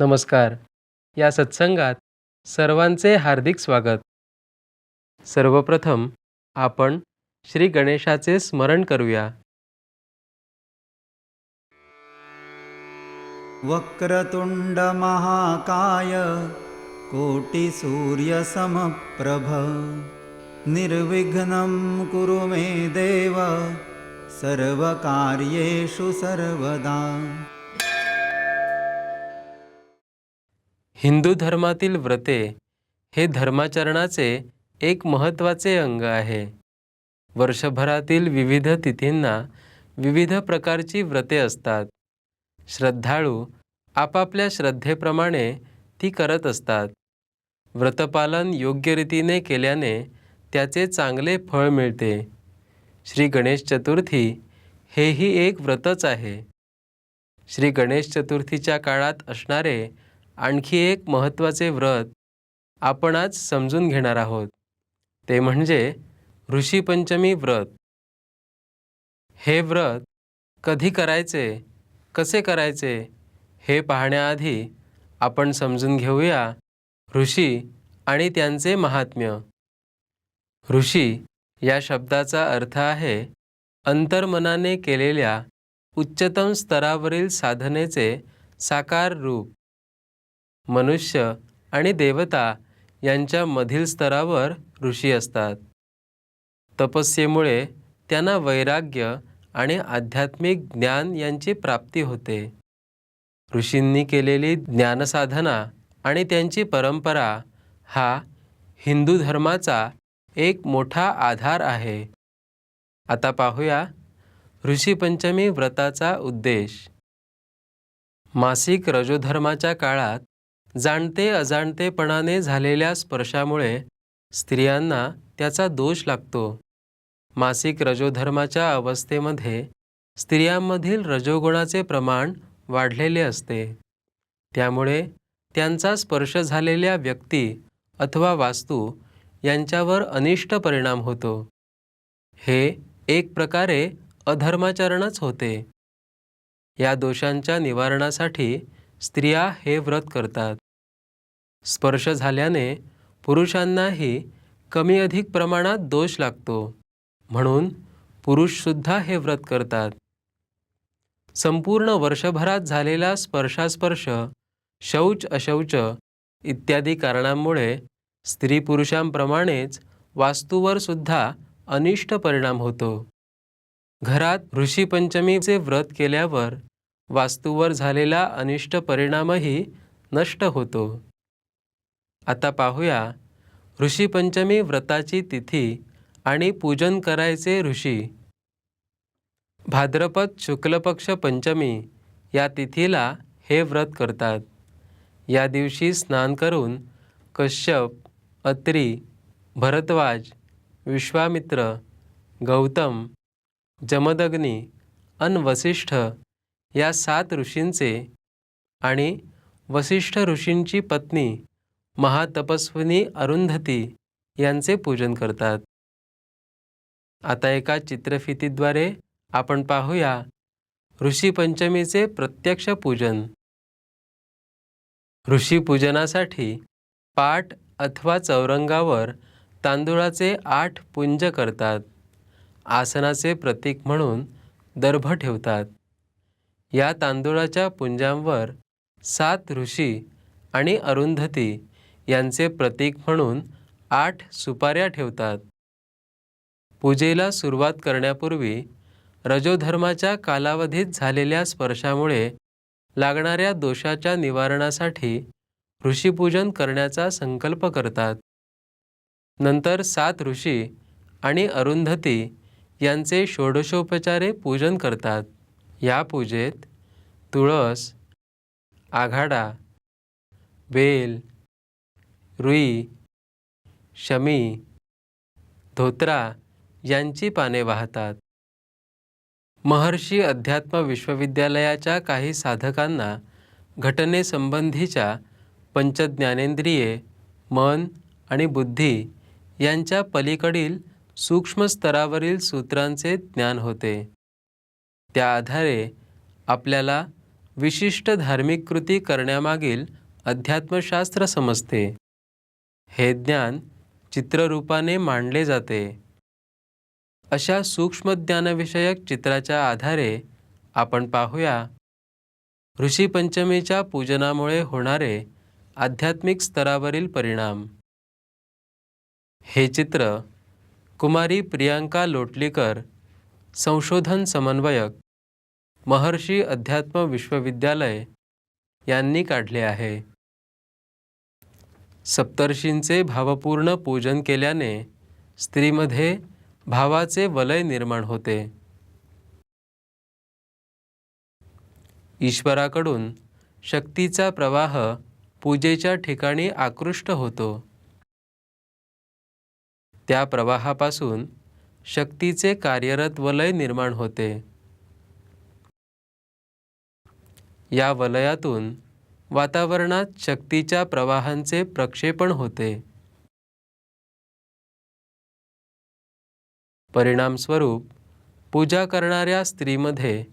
नमस्कार. या सत्संगात सर्वांचे हार्दिक स्वागत. सर्वप्रथम आपण श्री गणेशाचे स्मरण करूया. वक्रतुण्डमहाकाय कोटिसूर्यसमप्रभ निर्विघ्नं कुरु मे देव सर्वकार्येषु सर्वदा. हिंदू धर्मातील व्रते हे धर्माचरणाचे एक महत्त्वाचे अंग आहे. वर्षभरातील विविध तिथींना विविध प्रकारची व्रते असतात. श्रद्धाळू आपापल्या श्रद्धेप्रमाणे ती करत असतात. व्रतपालन योग्य रीतीने केल्याने त्याचे चांगले फळ मिळते. श्री गणेश चतुर्थी हेही एक व्रतच आहे. श्री गणेश चतुर्थीच्या काळात असणारे आणखी एक महत्त्वाचे व्रत आपण आज समजून घेणार आहोत. ते म्हणजे ऋषीपंचमी व्रत. हे व्रत कधी करायचे कसे करायचे हे पाहण्याआधी आपण समजून घेऊया ऋषी आणि त्यांचे महात्म्य. ऋषी या शब्दाचा अर्थ आहे अंतर्मनाने केलेल्या उच्चतम स्तरावरील साधनेचे साकार रूप. मनुष्य आणि देवता यांच्या मधील स्तरावर ऋषी असतात. तपस्येमुळे त्यांना वैराग्य आणि आध्यात्मिक ज्ञान यांची प्राप्ती होते. ऋषींनी केलेली ज्ञानसाधना आणि त्यांची परंपरा हा हिंदू धर्माचा एक मोठा आधार आहे. आता पाहूया ऋषीपंचमी व्रताचा उद्देश. मासिक रजोधर्माच्या काळात जाणते अजाणतेपणाने झालेल्या स्पर्शामुळे स्त्रियांना त्याचा दोष लागतो. मासिक रजोधर्माच्या अवस्थेमध्ये स्त्रियांमधील रजोगुणाचे प्रमाण वाढलेले असते. त्यामुळे त्यांचा स्पर्श झालेल्या व्यक्ती अथवा वास्तू यांच्यावर अनिष्ट परिणाम होतो. हे एक प्रकारे अधर्माचरणच होते. या दोषांच्या निवारणासाठी स्त्रिया हे व्रत करतात. स्पर्श झाल्याने पुरुषांनाही कमी अधिक प्रमाणात दोष लागतो. म्हणून पुरुषसुद्धा हे व्रत करतात. संपूर्ण वर्षभरात झालेला स्पर्शास्पर्श शौच अशौच इत्यादी कारणांमुळे स्त्री पुरुषांप्रमाणेच वास्तूवर सुद्धा अनिष्ट परिणाम होतो. घरात ऋषीपंचमीचे व्रत केल्यावर वास्तूवर झालेला अनिष्ट परिणामही नष्ट होतो. आता पाहूया ऋषीपंचमी व्रताची तिथी आणि पूजन करायचे ऋषी. भाद्रपद शुक्लपक्ष पंचमी या तिथीला हे व्रत करतात. या दिवशी स्नान करून कश्यप अत्री भरद्वाज विश्वामित्र गौतम जमदग्नी अन वसिष्ठ या सात ऋषींचे आणि वसिष्ठ ऋषींची पत्नी महातपस्विनी अरुंधती यांचे पूजन करतात. आता एका चित्रफितीद्वारे आपण पाहूया ऋषीपंचमीचे प्रत्यक्ष पूजन. ऋषीपूजनासाठी पाट अथवा चौरंगावर तांदुळाचे आठ पुंज करतात. आसनाचे प्रतीक म्हणून दर्भ ठेवतात. या तांदुळाच्या पुंजांवर सात ऋषी आणि अरुंधती यांचे प्रतीक म्हणून आठ सुपाऱ्या ठेवतात. पूजेला सुरुवात करण्यापूर्वी रजोधर्माच्या कालावधीत झालेल्या स्पर्शामुळे लागणाऱ्या दोषाच्या निवारणासाठी ऋषीपूजन करण्याचा संकल्प करतात. नंतर सात ऋषी आणि अरुंधती यांचे षोडशोपचारे पूजन करतात. या पूजेत तुळस आघाडा बेल रुई शमी धोत्रा यांची पाने वाहतात. महर्षी अध्यात्म विश्वविद्यालयाच्या काही साधकांना घटनेसंबंधीच्या पंचज्ञानेंद्रिये मन आणि बुद्धी यांच्या पलीकडील सूक्ष्म स्तरावरील सूत्रांचे ज्ञान होते. त्या आधारे आपल्याला विशिष्ट धार्मिक कृती करण्यामागील अध्यात्मशास्त्र समजते. हे ज्ञान चित्ररूपाने मांडले जाते. अशा सूक्ष्म ज्ञानविषयक चित्राच्या आधारे आपण पाहूया. ऋषीपंचमीच्या पूजनामुळे होणारे आध्यात्मिक स्तरावरील परिणाम. हे चित्र कुमारी प्रियांका लोटलीकर संशोधन समन्वयक महर्षी अध्यात्म विश्वविद्यालय यांनी काढले आहे. सप्तर्षींचे भावपूर्ण पूजन केल्याने स्त्रीमध्ये भावाचे वलय निर्माण होते. ईश्वराकडून शक्तीचा प्रवाह पूजेच्या ठिकाणी आकृष्ट होतो. त्या प्रवाहापासून शक्तीचे कार्यरत वलय निर्माण होते. या वलयातून वातावरणात शक्तीच्या प्रवाहांचे प्रक्षेपण होते. परिणामस्वरूप पूजा करणाऱ्या स्त्रीमध्ये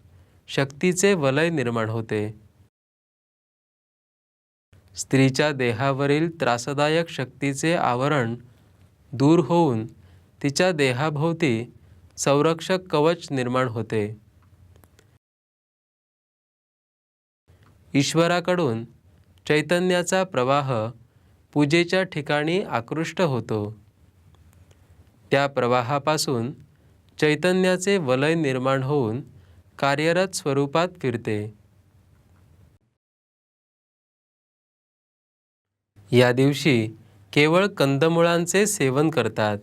शक्तीचे वलय निर्माण होते. स्त्रीच्या देहावरील त्रासदायक शक्तीचे आवरण दूर होऊन तिच्या देहाभोवती संरक्षक कवच निर्माण होते. ईश्वराकडून चैतन्याचा प्रवाह पूजेच्या ठिकाणी आकृष्ट होतो. त्या प्रवाहापासून चैतन्याचे वलय निर्माण होऊन कार्यरत स्वरूपात फिरते. या दिवशी केवळ कंदमुळांचे सेवन करतात.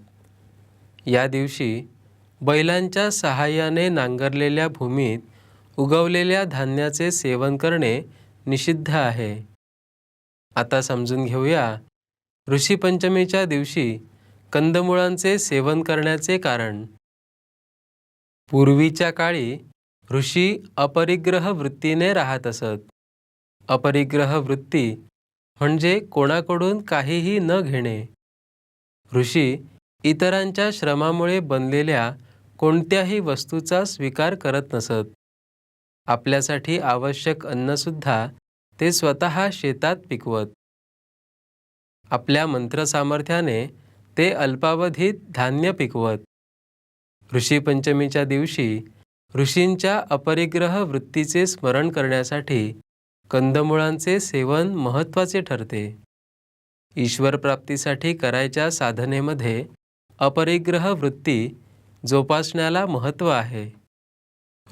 या दिवशी बैलांच्या सहाय्याने नांगरलेल्या भूमीत उगवलेल्या धान्याचे सेवन करणे निषिद्ध आहे. आता समजून घेऊया. ऋषीपंचमीच्या दिवशी कंदमुळांचे सेवन करण्याचे कारण. पूर्वीच्या काळी ऋषी अपरिग्रह वृत्तीने राहत असत. अपरिग्रह वृत्ती म्हणजे कोणाकडून काहीही न घेणे. ऋषी इतरांच्या श्रमामुळे बनलेल्या कोणत्याही वस्तूचा स्वीकार करत नसत. आपल्यासाठी आवश्यक अन्नसुद्धा ते स्वतः शेतात पिकवत. आपल्या मंत्रसामर्थ्याने ते अल्पावधीत धान्य पिकवत. ऋषीपंचमीच्या दिवशी ऋषींच्या अपरिग्रह वृत्तीचे स्मरण करण्यासाठी कंदमुळांचे सेवन महत्त्वाचे ठरते. ईश्वर प्राप्तीसाठी करायच्या साधनेमध्ये अपरिग्रह वृत्ती जोपासण्याला महत्त्व आहे.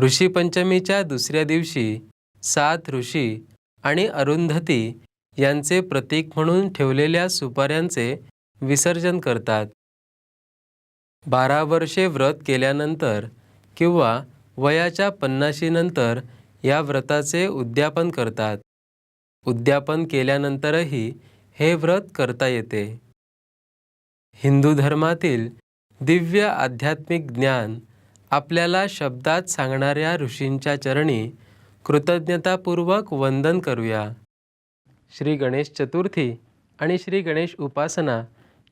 ऋषीपंचमीच्या दुसऱ्या दिवशी सात ऋषी आणि अरुंधती यांचे प्रतीक म्हणून ठेवलेल्या सुपाऱ्यांचे विसर्जन करतात. बारा वर्षे व्रत केल्यानंतर किंवा वयाच्या पन्नाशीनंतर या व्रताचे उद्यापन करतात. उद्यापन केल्यानंतरही हे व्रत करता येते. हिंदू धर्मातील दिव्य आध्यात्मिक ज्ञान आपल्याला शब्दात सांगणाऱ्या ऋषींच्या चरणी कृतज्ञतापूर्वक वंदन करूया. श्री गणेश चतुर्थी आणि श्री गणेश उपासना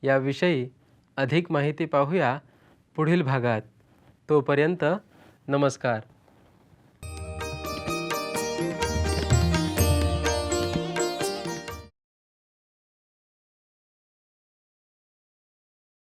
याविषयी अधिक माहिती पाहूया पुढील भागात. तोपर्यंत नमस्कार.